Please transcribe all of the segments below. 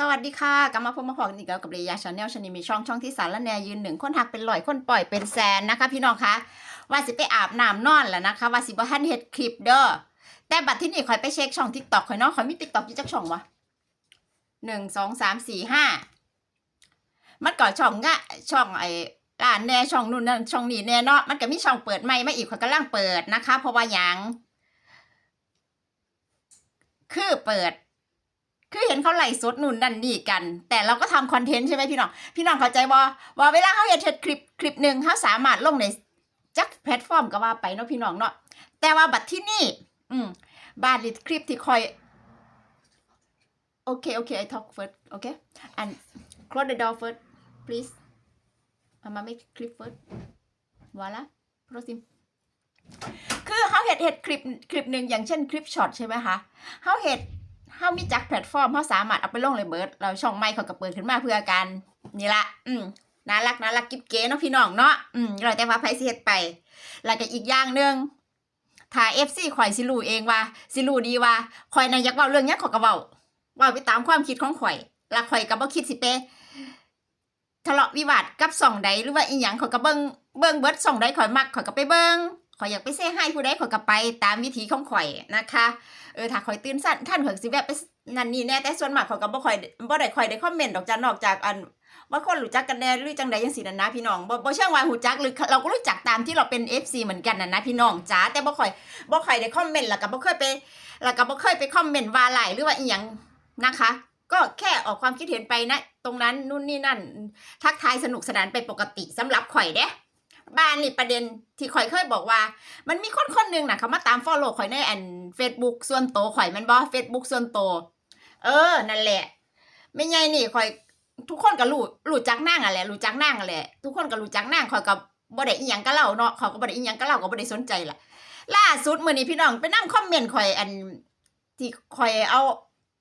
สวัสดีค่ะกลับมาพบมาพอกันอีกแล้วกับเรียาชาแนลชนิมีช่องช่องที่สารและแนยืนหนึ่งคนหักเป็นลอยคนปล่อยเป็นแสนนะคะ พี่น้องคะว่าสิไปอาบน้ำนอนแล้วนะคะ ว่าสิบ่ทันเฮ็ดคลิปเด้อแต่บัดที่นี่ข่อยไปเช็คช่องทิกตอกข่อยเนาะข่อยมีทิกตอกยู่จักช่องวะหนึ่งสองสามสี่ห้ามันก่อช่องงะช่องไอ้ร้านแน่ช่องนู่นนั่นช่องนี้แน่เนาะมันก็มีช่องเปิดใหม่มาอีกข่อยกำลังเปิดนะคะ เพราะว่าหยังคือเปิด คือเห็นเขาไล่สดนู่นนั่นนี่กัน แต่เราก็ทำคอนเทนต์ใช่ไหมพี่น้อง พี่น้องเข้าใจว่าว่าเวลาเขาเห็นคลิปคลิปหนึ่งเขาสามารถลงในจักแพลตฟอร์มก็ว่าไปเนาะพี่น้องเนาะแต่ว่าบัดที่นี่ อืมบาดลิคลิปที่คอยโอเคโอเค I talk first โอเค and close the door first please เอามา make clip first voilà prosim คือเขาเห็ดเห็ดคลิปคลิปหนึ่งอย่างเช่นคลิปช็อตใช่ไหมคะเขาเห็ด เฮามีจักแพลตฟอร์มเฮาสามารถเอาไปลงเลยเบิร์ดเราช่องไม่เขาก็เปิดขึ้นมาเพื่อกันนี่ละอืมน่ารักน่ารักกิ๊บเก๋เนาะพี่น้องเนาะอืมเราแต่ว่าไผสิเฮ็ดไป แล้วก็อีกอย่างหนึงถ้า FC ข่อยสิรู้เองว่าสิรู้ดีว่าข่อยน่ะอยากเว้าเรื่องหยังข่อยก็เว้าเว้าไปตามความคิดของข่อยแล้วข่อยก็บ่คิดสิไปทะเลาะวิวาทกับส่องใดหรือว่าอีหยังข่อยก็เบิ่งเบิ่งเบิดส่องใดข่อยมักข่อยก็ไปเบิ่ง ข่อยอยากไปเซให้ผู้ใดข่อยก็ไปตามวิถีของข่อยนะคะเออถ้าข่อยตื่นสั้นท่านข่อยสิแวะไปนั่นนี่แน่แต่ส่วนมากข่อยก็บ่ค่อยบ่ได้ค่อยได้คอมเมนต์ดอกจ้านอกจากอันว่าคนรู้จักกันแน่หรือจังใดจังซี่นั่นนะพี่น้องบ่บ่เชิงว่ารู้จักหรือเราก็รู้จักตามที่เราเป็น FC เหมือนกันน่ะนะพี่น้องจ๋าแต่บ่ค่อยบ่ค่อยได้คอมเมนต์แล้วก็บ่เคยไปแล้วก็บ่เคยไปคอมเมนต์ว่าหลายหรือว่าอีหยังนะคะ ก็แค่ออกความคิดเห็นไปนะ ตรงนั้นนู่นนี่นั่น ทักทายสนุกสนานเป็นปกติสำหรับข่อยเด้ บ้านนี่ประเด็นที่ข่อยเคยบอกว่า มันมีคนคนหนึ่งนะเขามาตามฟอลโล่ข่อยในแอนเฟซบุ๊กส่วนโตวข่อยมันบอเฟซบุ๊กส่วนโตวเออ นั่นแหละ ไม่ไงนี่ข่อย ทุกคนก็รู้รู้จักนางอะแหละรู้จักนางอะแหละทุกคนก็รู้จักนางข่อยก็บ่ได้อีหยังก็เล่าเนาะเขาก็บ่ได้อีหยังก็เล่าก็บ่ได้สนใจล่ะ ล่าสุดมื้อนี้พี่น้องไปนํคอมเมนต์ข่อยอันที่ข่อยเอา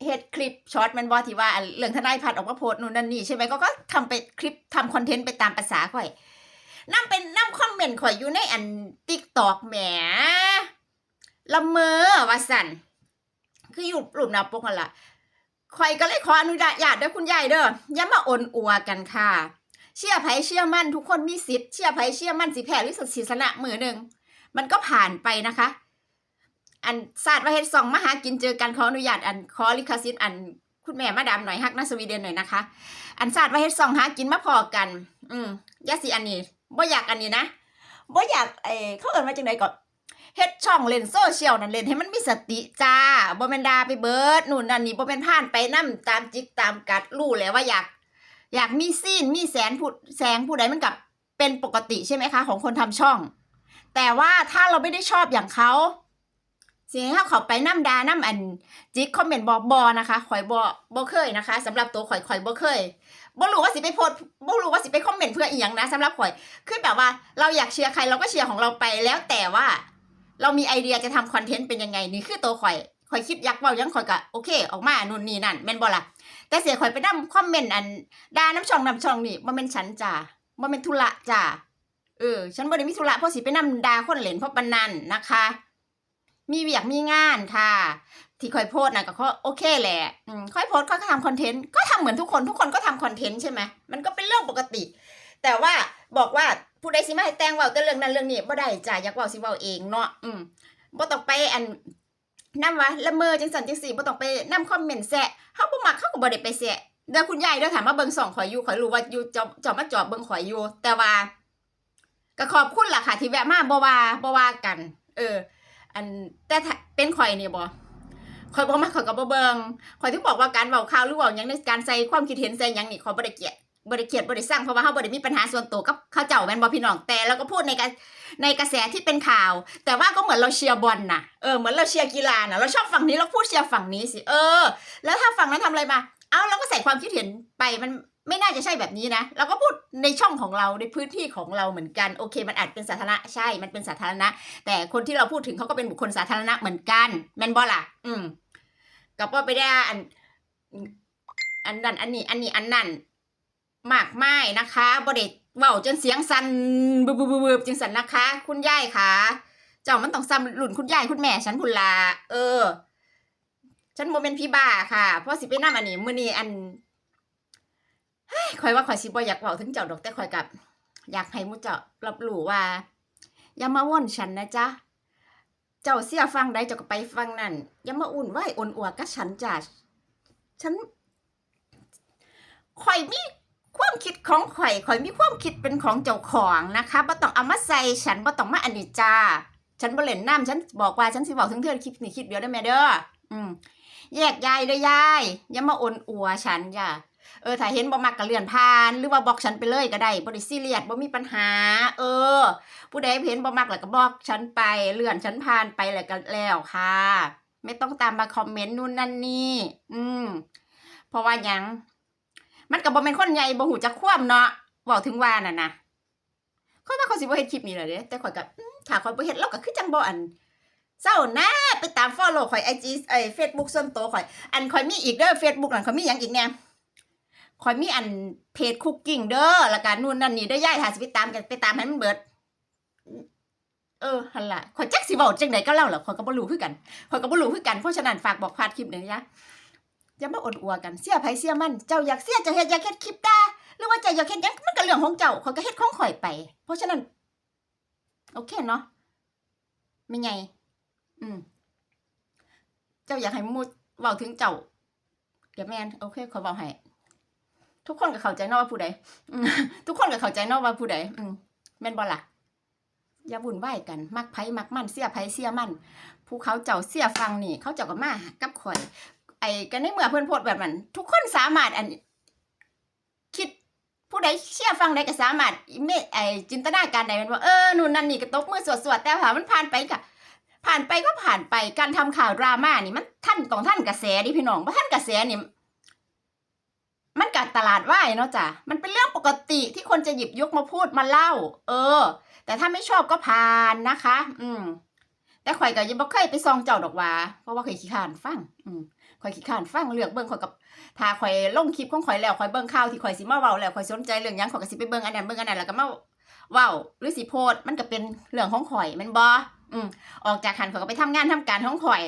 เฮ็ดคลิปช็อตมันบ่ที่ว่าเรื่องทนายพัดออกมาโพสต์นู่นนั่นนี่ใช่ไหมก็ก็ทำไปคลิปทำคอนเทนต์ไปตามภาษาข่อย นำเป็นนำคอมเมนต์ข่อยอยู่ในอันติ๊กตอกแหมละเมอว่าสันคืออยู่รูปหน้าปกันละข่อยก็เลยขออนุญาตเด้อคุณยายเด้ออย่ามาอ่อนอัวกันค่ะ เชื่อไผเชื่อมั่นทุกคนมีสิทธิ์เชื่อไผเชื่อมั่นสิแพ้หรือสิชนะมือหนึ่งมันก็ผ่านไปนะคะ อันศาสตร์ว่าเฮ็ดสองมหากินเจอกันขออนุญาตอันขอลิขสิทธิ์อันคุณแม่มาดามหน่อยฮักนะสวีเดนหน่อยนะคะ อันศาสตร์ว่าเฮ็ดสองหากินมาพอกัน อืมอยาสิอันนี้ บ่อยากอันนี้นะบ่อยากเออเขาเอิ้นมาจังไดก่อนเฮ็ดช่องเล่นโซเชียลนั่นเล่นให้มันมีสติจ้าบ่แม่นดาไปเบิดนู่นนั่นนี่บ่แม่นผ่านไปนํตามจิกตามกัดรู้แล้วว่าอยาก อยากมีซีนมีแสนผู้แสงผู้ใดมันกับเป็นปกติใช่ไหมคะ ของคนทำช่อง แต่ว่าถ้าเราไม่ได้ชอบอย่างเขา สิให้เขาไปนํดานํอัน จิกคอมเมนต์บ่บ่นะคะข่อยบ่บ่เคยนะคะสำหรับตัวข่อยข่อยบ่เคยบ่รู้ว่าสิไปโพสบ่รู้ว่าสิไปคอมเมนต์เพื่ออีหยังนะสำหรับข่อยคือแบบว่าเราอยากเชียร์ใครเราก็เชียร์ของเราไปแล้วแต่ว่า เรามีไอเดียจะทำคอนเทนต์เป็นยังไงนี่คือตัวข่อยข่อยคิดอยากเว้ายังข่อยก็โอเค ออกมานู่นนี่นั่นแม่นบ่ล่ะแต่เสียข่อยไปนำคอมเมนต์อันด่าน้ำช่องน้ำช่องนี่บ่แม่นฉันจ้าบ่แม่นธุระจ้าเออฉันบ่ได้มีธุระเพราะสิไปนำด่าคนเล่นเพราะปานนั้นนะคะ มีเวียกมีงานค่ะ ที่คอยโพสนะก็โอเคแหละค่อยโพสเขาก็ทำคอนเทนต์ก็ทำเหมือนทุกคนทุกคนก็ทำคอนเทนต์ใช่ไหมมันก็เป็นเรื่องปกติ แต่ว่าบอกว่าผู้ใดสิมาให้แต่งว้าแต่เรื่องนั้นเรื่องนี้บ่ได้จ้ะอยากว้าสิว้าเองเนาะอืมบ่ต้องไปอันนำว่าละเมอจังสันจังสี่บ่ต้องไปนํคอมเมนต์แซะเฮาบ่มักเฮาก็บ่ได้ไปแซะเด้อคุณยายเด้อถามมาเบิ่งสองข่อยอยู่ข่อยรู้ว่าอยู่จอจอมาจอบเบิ่งข่อยอยู่แต่ว่าก็ขอบคุณล่ะค่ะที่แวะมาบ่ว่าบ่ว่ากัน เออ อันแต่เป็นข่อยเนี่ยบ่ข่อยบ่มาข่อยก็บ่เบิงข่อยถึงบอกว่าการเว้าข่าวหรือเว้าหยังในการใส่ความคิดเห็นใส่หยังนี่ข่อยบ่ได้เกลียดบ่ได้เกลียดบ่ได้สร้างเพราะว่าเฮาบ่ได้มีปัญหาส่วนตัวกับเขาเจ้าแม่นบ่พี่น้องแต่เราก็พูดในกระในกระแสที่เป็นข่าว แต่ว่าก็เหมือนเราเชียร์บอลน่ะเออเหมือนเราเชียร์กีฬาน่ะเราชอบฝั่งนี้เราพูดเชียร์ฝั่งนี้สิเออ แล้วถ้าฝั่งนั้นทำอะไรมาเอ้าเราก็ใส่ความคิดเห็นไปมัน ไม่น่าจะใช่แบบนี้นะ เราก็พูดในช่องของเราในพื้นที่ของเราเหมือนกัน โอเค มันอาจเป็นสาธารณะใช่ มันเป็นสาธารณะ แต่คนที่เราพูดถึงเขาก็เป็นบุคคลสาธารณะเหมือนกันแมนบ่ล่ะ อืมก็บ่ไปได้อันอันนั้นอันนี้ อันนี้อันนั้นมากมายนะคะบ่ได้เว้าจนเสียงสั่นบึบบึบบึบบึบจังสันนะคะ คุณยายค่ะ เจ้ามันต้องซ้ำรุ่นคุณยายคุณแม่ฉันพุนลาเออ ฉันบ่เป็นพี่บ้าค่ะเพราะสิไปนำอันนี้มื้อนี้อัน ข่อยว่าข่อยสิบ่อยากเว้าถึงเจ้าดอกแต่ข่อยกับอยากให้มูเจ้ารับรู้ว่า อย่ามาว่นฉันนะจ๊ะ เจ้าเสียฟังใดเจ้าก็ไปฟังนั่น อย่ามาอุ่นไหวอ่อนอัวกับฉันจ้ะฉันข่อยมีความคิดของข่อยข่อยมีความคิดเป็นของเจ้าของนะคะบ่ต้องเอามาใส่ฉันบ่ต้องมาอันนี้จ้า ฉันบ่เล่นน้ำฉันบอกว่าฉันสิบอกถึงเธอคลิปนี้คลิปเดียวได้ไหมเด้ออืมแยกยายเด้อยาย อย่ามาอ่อนอัวฉันจ้ะ เออถ้าเห็นบ่มักก็เลื่อนผ่าน หรือว่าบอกฉันไปเลยก็ได้บ่ได้ซีเรียสบ่มีปัญหา เออ ผู้ใดเห็นบ่มักแล้วก็บอกฉันไป เลื่อนฉันผ่านไปแล้วก็แล้วค่ะ ไม่ต้องตามมาคอมเมนต์นู่นนั่นนี่อืมเพราะว่าหยัง มันก็บ่แม่นคนใหญ่บ่หูจักความเนาะเว้าถึงว่าน่ะนะข้อยว่าเขาสิบ่เฮ็ดคลิปนี้แหละเด้แต่ข่อยก็ถ้าข่อยบ่เฮ็ดเราก็คือจังบ่อันเศร้านะไปตาม follow ข่อย IG เอ้ย Facebook ส่วนตัวข่อย อันข่อยมีอีกเด้อ Facebook นั่นข่อยมีหยังอีกแน่ ข่อยมีอันเพจคุกกิ้งเด้อล้วก็นู่นนั่นนี่เด้อยายถ้าสิไปตามกันไปตามให้มันเบิด เออหั่นละข่อยจักสิเว้าจังไดก็เล่าล่ะข่อยก็บ่รู้คือกันข่อยก็บ่รู้คือกันเพราะฉะนั้นฝากบอกพาดคลิปหน่อยนะอย่ามาอดอัวกันเสียไผเสียมันเจ้าอยากเสียจ้าเฮ็ดอยากเฮ็ดคลิปด่าหรือว่าจ้าอยากเฮ็ดยังมันก็เรื่องของเจ้าข่อยก็เฮ็ดของข่อยไป เพราะฉะนั้น โอเคเนาะไม่ไงอืม เจ้าอยากให้มูดเว้าถึงเจ้าเดี๋ยวแม่นโอเคขอเว้าให้ ทุกคนก็เข้าใจนาะว่าผู้ใดทุกคนก็เข้าใจนาะว่าผู้ใดอืมแม่นบ่ล่ะอย่าวุ่นวกัน มักไผมักมันเสียไผเสียมันผู้เขาเจ้าเสียฟังนี่ เขาเจ้าก็มากับข่อย ไอ้กันในเมื่อเพิ่อนโพดแบบนั้นทุกคนสามารถอัน คิดผู้ใดเชื่อฟังใดก็สามารถเมไอ้จินตนาการได้แมันว่าเออนู่นนั่นนี่ก็ตบมือสวดๆแต่ว่ามันผ่านไปก็ผ่านไปก็ผ่านไปการทำข่าวดราม่านี่มันท่านต้องท่านกระแสดิพี่น้องเพราะท่านกระแสนี่ มันกัดตลาดว่ายเนาะจ้ะ มันเป็นเรื่องปกติที่คนจะหยิบยกมาพูดมาเล่า เออ แต่ถ้าไม่ชอบก็ผ่านนะคะ อืม แต่ข่อยก็ยังบ่เคยไปซองเจ้าดอกว่า เพราะว่าข่อยขี้ข้านฟัง อืมข่อยขี้ข้านฟังเลือกเบิ่งข่อยกับถ้าข่อยลงคลิปของข่อยแล้วข่อยเบิ่งข่าวที่ข่อยสิมาเว้าแล้วข่อยสนใจเรื่องหยังข่อยก็สิไปเบิ่งอันนั้นเบิ่งอันนั้นแล้วก็มาเว้าหรือสิโพสมันก็เป็นเรื่องของข่อยแมันบ่อืมออกจากหันข่อยก็ไปทำงานทำการของข่อย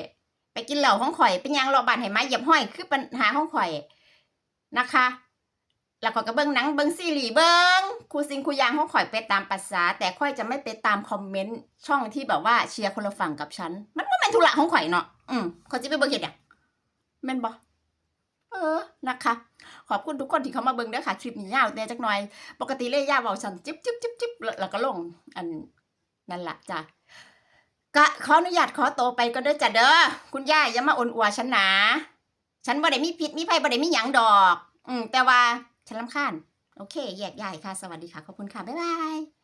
ไปกินเหล้าของข่อยไปย่างรอบ้านให้หมาเหยียบห้อยคือปัญหาของข่อย นะคะ แล้วข่อยก็เบิ่งหนังเบิ่งซีรีส์เบิ่งครูซิงครูยางเของข่อยไปตามภาษา แต่ข่อยจะไม่ไปตามคอมเมนต์ช่องที่แบบว่าเชียร์คนละฝั่งกับฉัน มันบ่แม่นธุระของข่อยเนาะอืมข่อยสิไปเบิ่งเฮ็ดหยังแม่นบ่เออ นะคะ ขอบคุณทุกคนที่เข้ามาเบิ่งด้อค่ะ คลิปนี้ยาวแต่จักหน่อย ปกติเลยยาวเว้าฉันจิ๊บจิ๊บจิ๊บจิ๊บแล้วก็ลง อันนั่นแหละจ้ะก็ขออนุญาตขอโตไปก็เด้จ้ะเด้อ คุณย่าอย่ามาอ่อนอัวฉันนะ ฉันบ่ได้มีผิดมีภัยบ่ได้มีหยังดอก อืมแต่ว่าฉันลำคาญ โอเค แยกย้ายค่ะ สวัสดีค่ะ ขอบคุณค่ะ บ๊ายบาย